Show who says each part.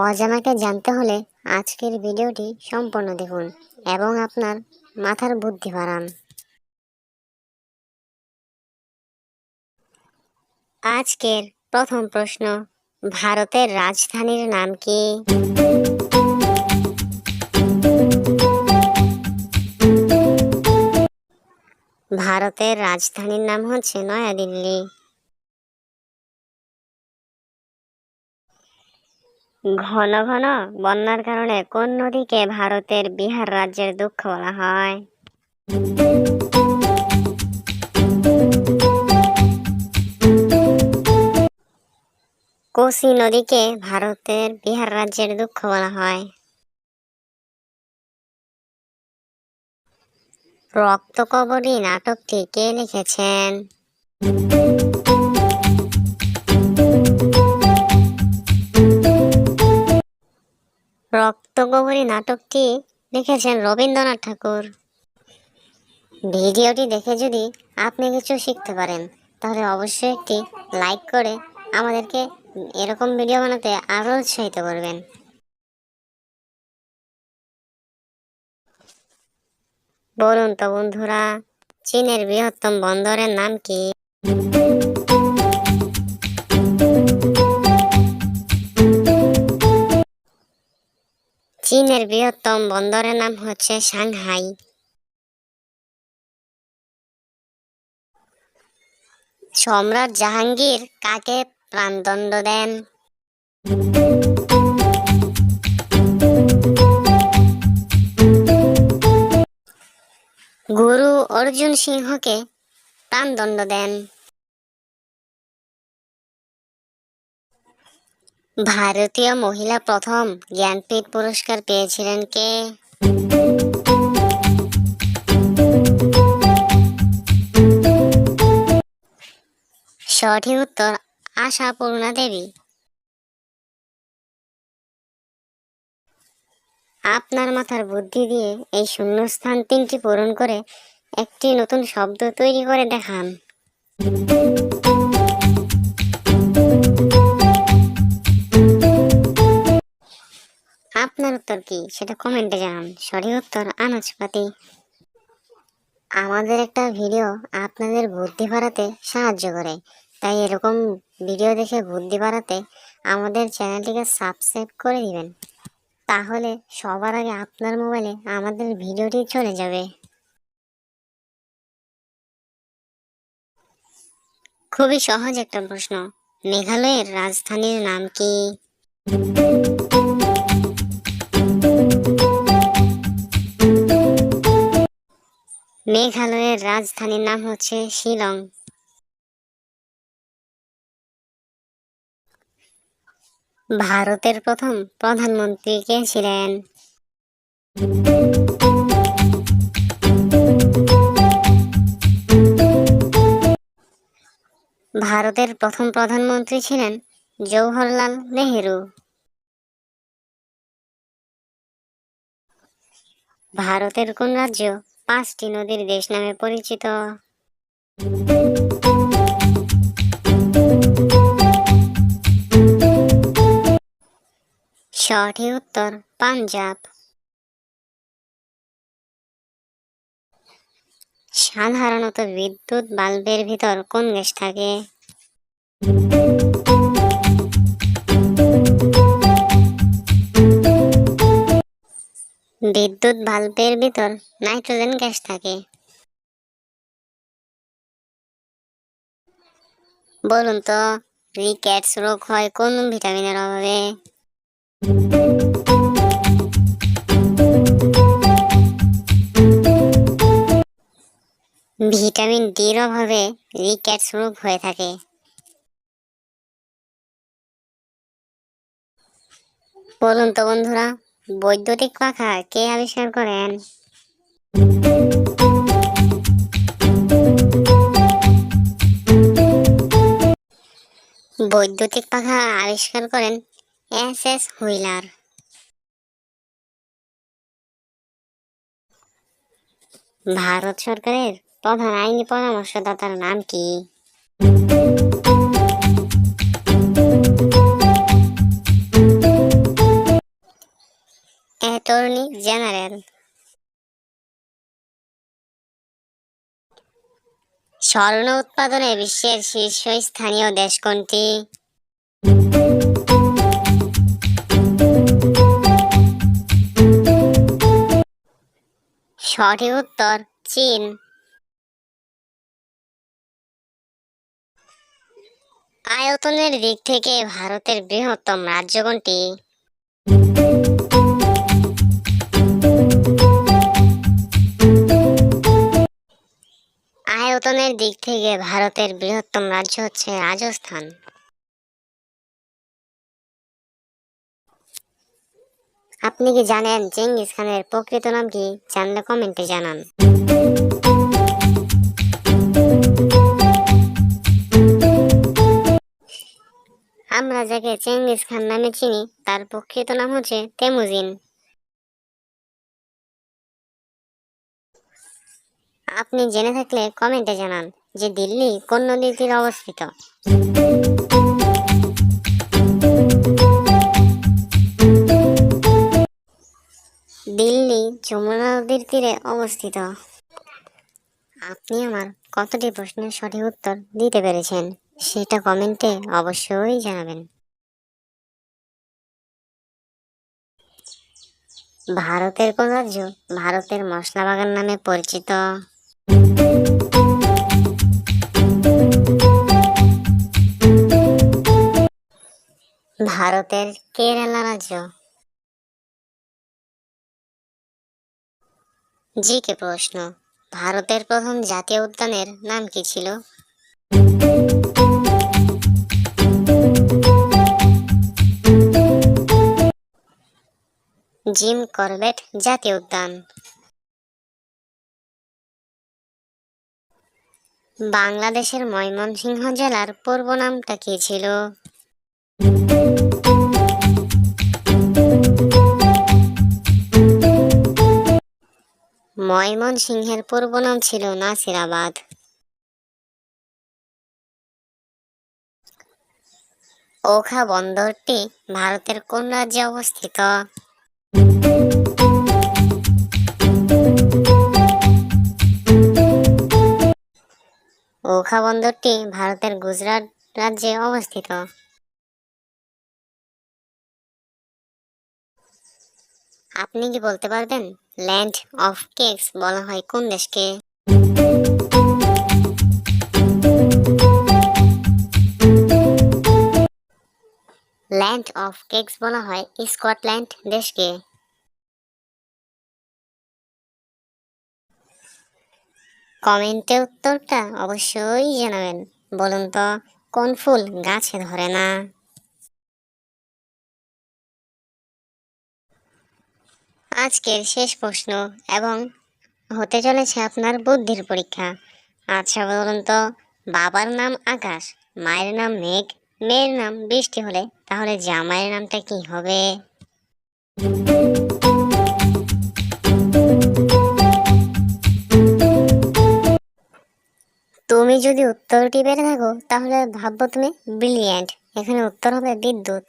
Speaker 1: অজানাকে জানতে হলে আজকের ভিডিওটি সম্পূর্ণ দেখুন এবং আপনার মাথার বুদ্ধি বাড়ান। আজকের প্রথম প্রশ্ন, ভারতের রাজধানীর নাম কি? ভারতের রাজধানীর নাম হচ্ছে নয়াদিল্লি। ঘন ঘন বন্যার কারণে কোন নদীকে ভারতের বিহার রাজ্যের দুঃখ বলা হয়? কোসি নদীকে ভারতের বিহার রাজ্যের দুঃখ বলা হয়। রক্তকবরী নাটকটি কে লিখেছেন? রক্তকবরী নাটকটি লিখেছেন রবীন্দ্রনাথ ঠাকুর। ভিডিওটি দেখে যদি আপনি কিছু শিখতে পারেন, তাহলে অবশ্যই একটি লাইক করে আমাদেরকে এরকম ভিডিও বানাতে আরও উৎসাহিত করবেন। বলুন তো বন্ধুরা, চীনের বৃহত্তম বন্দরের নাম কি? চীনের বৃহত্তম বন্দরের নাম হচ্ছে সাংহাই সম্রাট জাহাঙ্গীর কাকে প্রাণদণ্ড দেন গুরু অর্জুন সিংহকে প্রাণদণ্ড দেন ভারতীয় মহিলা প্রথম জ্ঞানপীঠ পুরস্কার পেয়েছিলেন কে? সঠিক উত্তর আশা পূর্ণা দেবী। আপনার মাথার বুদ্ধি দিয়ে এই শূন্যস্থান তিনটি পূরণ করে একটি নতুন শব্দ তৈরি করে দেখান। আপনার উত্তর কি? সেটা কমেন্টে জানান। সঠিক উত্তর আনাজপাতি আমাদের একটা ভিডিও আপনাদের বুদ্ধি বাড়াতে সাহায্য করে। তাই এরকম ভিডিও দেখে বুদ্ধি বাড়াতে আমাদের চ্যানেলটিকে সাবস্ক্রাইব করে দিবেন। তাহলে সবার আগে আপনার মোবাইলে আমাদের ভিডিওটি চলে যাবে। খুবই সহজ একটা প্রশ্ন। মেঘালয়ের রাজধানীর নাম কি? মেঘালয়ের রাজধানীর নাম হচ্ছে শিলং। ভারতের প্রথম প্রধানমন্ত্রী কে ছিলেন? ভারতের প্রথম প্রধানমন্ত্রী ছিলেন জওহরলাল নেহেরু। ভারতের কোন রাজ্য পাঁচটি নদীর দেশ নামে পরিচিত। সঠিক উত্তর, পাঞ্জাব। সাধারণত বিদ্যুৎ বাল্বের ভিতর কোন গ্যাস থাকে? বিদ্যুৎ বাল্বের ভিতর নাইট্রোজেন গ্যাস থাকে। বলুন তো রিক্যাটস রোগ হয় কোন ভিটামিনের অভাবে? ভিটামিন ডির অভাবে রিক্যাটস রোগ হয়ে থাকে। বলুন তো বন্ধুরা বৈদ্যুতিক পাখা, কে আবিষ্কার করেন? বৈদ্যুতিক পাখা আবিষ্কার করেন এস এস হুইলার। ভারত সরকারের প্রধান আইনি পরামর্শদাতার নাম কি? অ্যাটর্নি জেনারেল স্বর্ণ উৎপাদনে বিশ্বের শীর্ষস্থানীয় দেশ কোনটি? সঠিক উত্তর, চীন। আয়তনের দিক থেকে ভারতের বৃহত্তম রাজ্য কোনটি? আয়তনের দিক থেকে ভারতের বৃহত্তম রাজ্য হচ্ছে রাজস্থান। আপনি কি জানেন চেঙ্গিস খানের প্রকৃত নাম কি? জানলে কমেন্টে জানান। আমরা যাকে চেঙ্গিস খান নামে চিনি, তার প্রকৃত নাম হচ্ছে তেমুজিন। আপনি জেনে থাকলে কমেন্টে জানান যে দিল্লি কোন নদীর তীরে অবস্থিত। দিল্লি যমুনা নদীর তীরে অবস্থিত। আপনি আমার কতটি প্রশ্নের সঠিক উত্তর দিতে পেরেছেন সেটা কমেন্টে অবশ্যই জানাবেন। ভারতের কোন রাজ্য ভারতের মশলা বাগান নামে পরিচিত? ভারতের কেরালা রাজ্য। জিকে প্রশ্ন, ভারতের প্রথম জাতীয় উদ্যানের নাম কি ছিল? জিম করবেট জাতীয় উদ্যান। বাংলাদেশের ময়মনসিংহ জেলার পূর্ব নামটা কি ছিল? ময়মনসিংহের পূর্ব নাম ছিল নাসিরাবাদ। ওখা বন্দরটি ভারতের কোন রাজ্যে অবস্থিত? ওখা বন্দরটি ভারতের গুজরাট রাজ্যে অবস্থিত। আপনি কি বলতে পারবেন? ল্যান্ড অফ কেকস বলা হয়, কোন দেশকে? ল্যান্ড অফ কেকস বলা হয়, স্কটল্যান্ড দেশকে। কমেন্টে উত্তরটা অবশ্যই জানাবেন। বলুন তো, কোন ফুল গাছে ধরে না? আজকের শেষ প্রশ্ন এবং হতে চলেছে আপনার বুদ্ধির পরীক্ষা। আচ্ছা বলুন তো বাবার নাম আকাশ, মায়ের নাম মেঘ, মেয়ের নাম বৃষ্টি হলে তাহলে জামাইয়ের নামটা কি হবে? তুমি যদি উত্তরটি পেরে থাকো, তাহলে ভাববো তুমি ব্রিলিয়ান্ট এখানে উত্তর হবে বিদ্যুৎ।